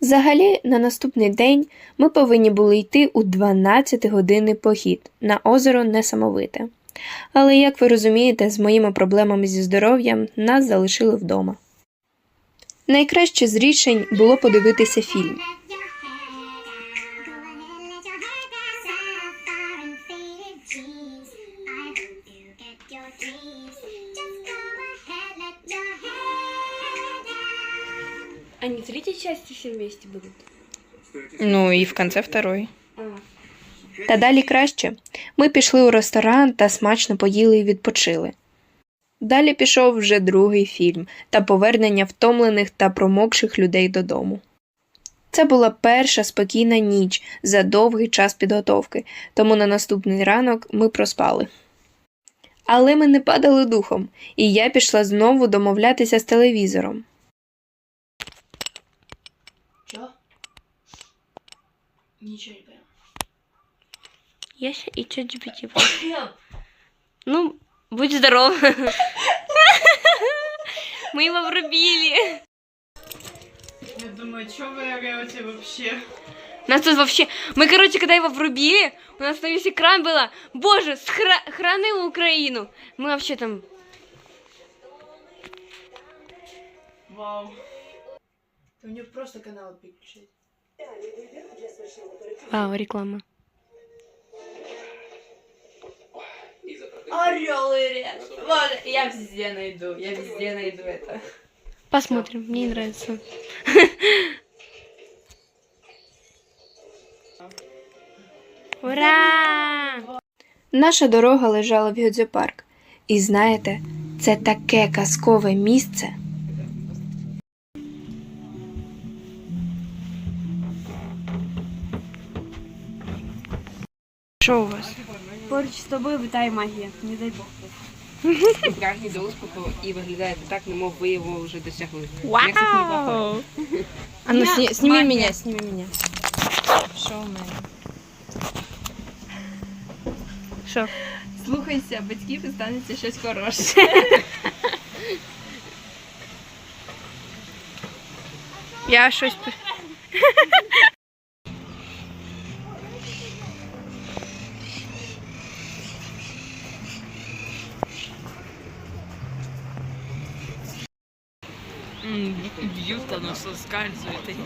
Взагалі, на наступний день ми повинні були йти у 12-годинний похід на озеро Несамовите. Але, як ви розумієте, з моїми проблемами зі здоров'ям нас залишили вдома. Найкраще з рішень було подивитися фільм. Они третьей части все вместе будут? Ну и в конце второй. Та далі краще. Ми пішли у ресторан та смачно поїли і відпочили. Далі пішов вже другий фільм та повернення втомлених та промокших людей додому. Це була перша спокійна ніч за довгий час підготовки, тому на наступний ранок ми проспали. Але ми не падали духом, і я пішла знову домовлятися з телевізором. Ничего не понял. Я і чат GPT. Ну, будь здоров. Мы его врубили. Я думаю, что вы орете вообще? Нас тут вообще... Мы, короче, когда его врубили, у нас на весь экран было «Боже, схра... хранил Украину!» Мы вообще там... Вау. Да у нее просто канал переключить. Вау, реклама. Орел и решка. Боже, я везде найду, я везде найду это. Посмотрим, мне не нравится. Ура! Наша дорога лежала в Гьодзепарк. І знаєте, це таке казкове місце. Что у вас? Поруч з тобою витає магія, не дай Бог. Прагні до успіху і виглядає так, немов ви його вже досягли. Вау! А ну сни- сними меня, сними меня. Шоумен. Що? Слухайся батьків і станеться щось хороше. Я щось... пи- Бьют, оно соскальзывает.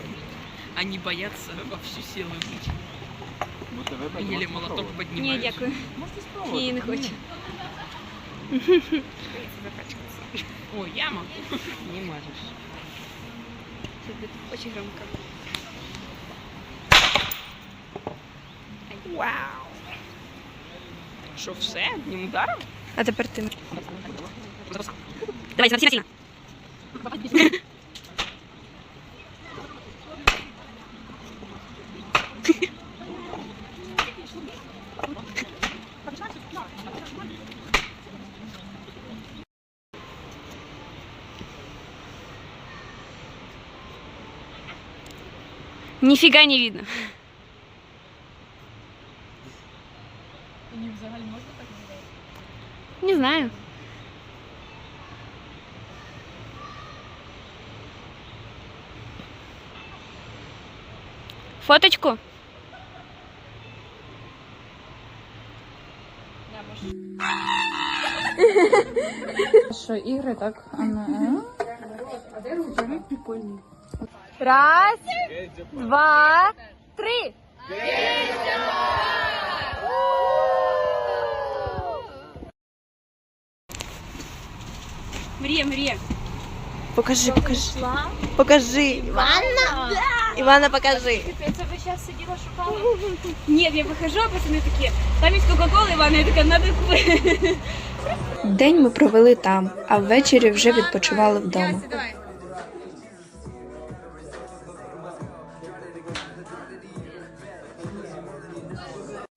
Они боятся во всю силу бить. Или молоток поднимают. дякую. Ні, не хочу. О, я могу. Не можешь. Дуже громко. Вау. Що, все? Одним ударом? А тепер ти. Давай, сильно, сильно. Нифига не видно. Мені взагалі можна так називати? Не знаю. Фоточку? Що, ігри, так? А ну, Раз, два, три. Мрія, мрія. Покажи, покажи. Покажи. Івана? Івана, покажи. Це ви зараз сиділа шукала? Ні, я вихожу, а пацани такі, там є Кока-Кола, Івана, я така, надо купити. День ми провели там, а ввечері вже відпочивали вдома.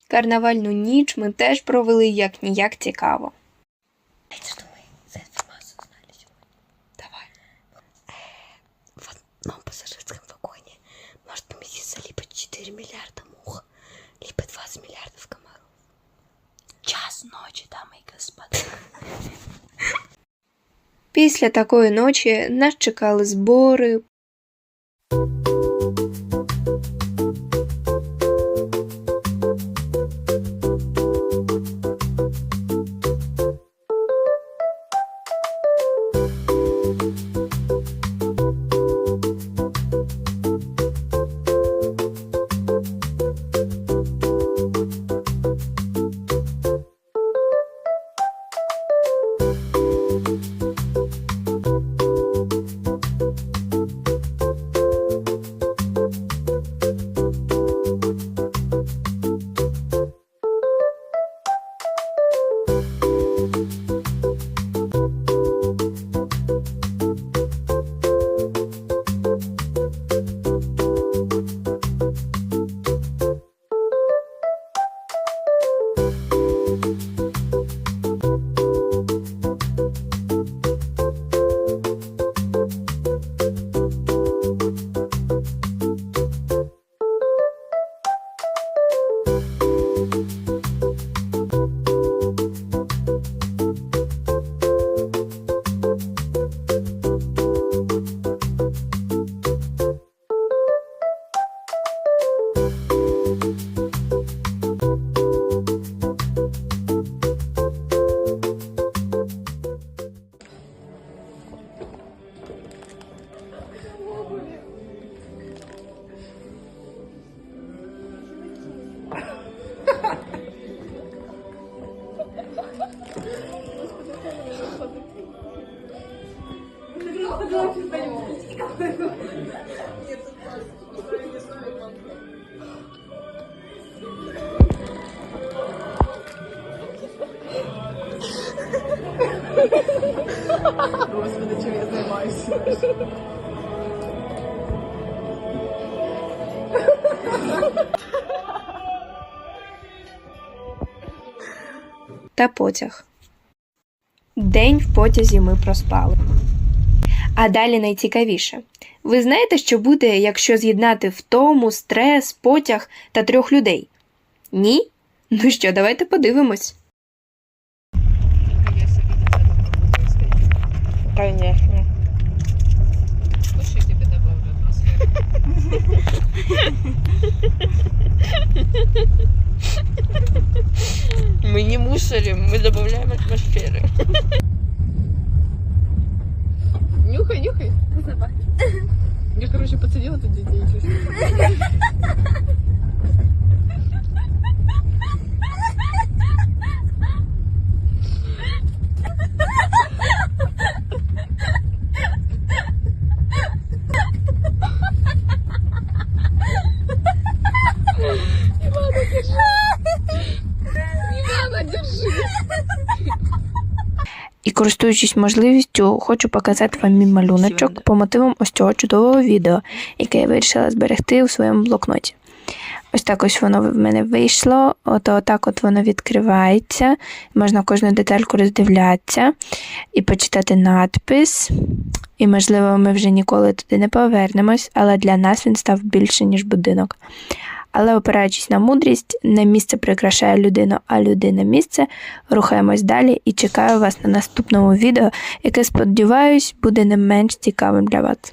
Карнавальну ніч ми теж провели як ніяк цікаво. в одном миллиарда мух, либо 20 миллиардов комаров. Час ночи, дамы и господа. Після такої ночі нас чекали збори, та потяг. День в потязі ми проспали. А далі найцікавіше. Ви знаєте, що буде, якщо з'єднати втому, стрес, потяг та трьох людей? Ні? Ну що, давайте подивимось. Конечно. Мы не мусорим, мы добавляем атмосферы. Нюхай, нюхай. Я, короче, подсадила тут детей. чуть-чуть. Користуючись можливістю, хочу показати вам мій малюночок по мотивам ось цього чудового відео, яке я вирішила зберегти у своєму блокноті. Ось так ось воно в мене вийшло. От отак от воно відкривається. Можна кожну детальку роздивлятися і почитати надпис. І, можливо, ми вже ніколи туди не повернемось, але для нас він став більше, ніж будинок. Але опираючись на мудрість, не місце прикрашає людину, а людина місце. Рухаємось далі і чекаю вас на наступному відео, яке, сподіваюсь, буде не менш цікавим для вас.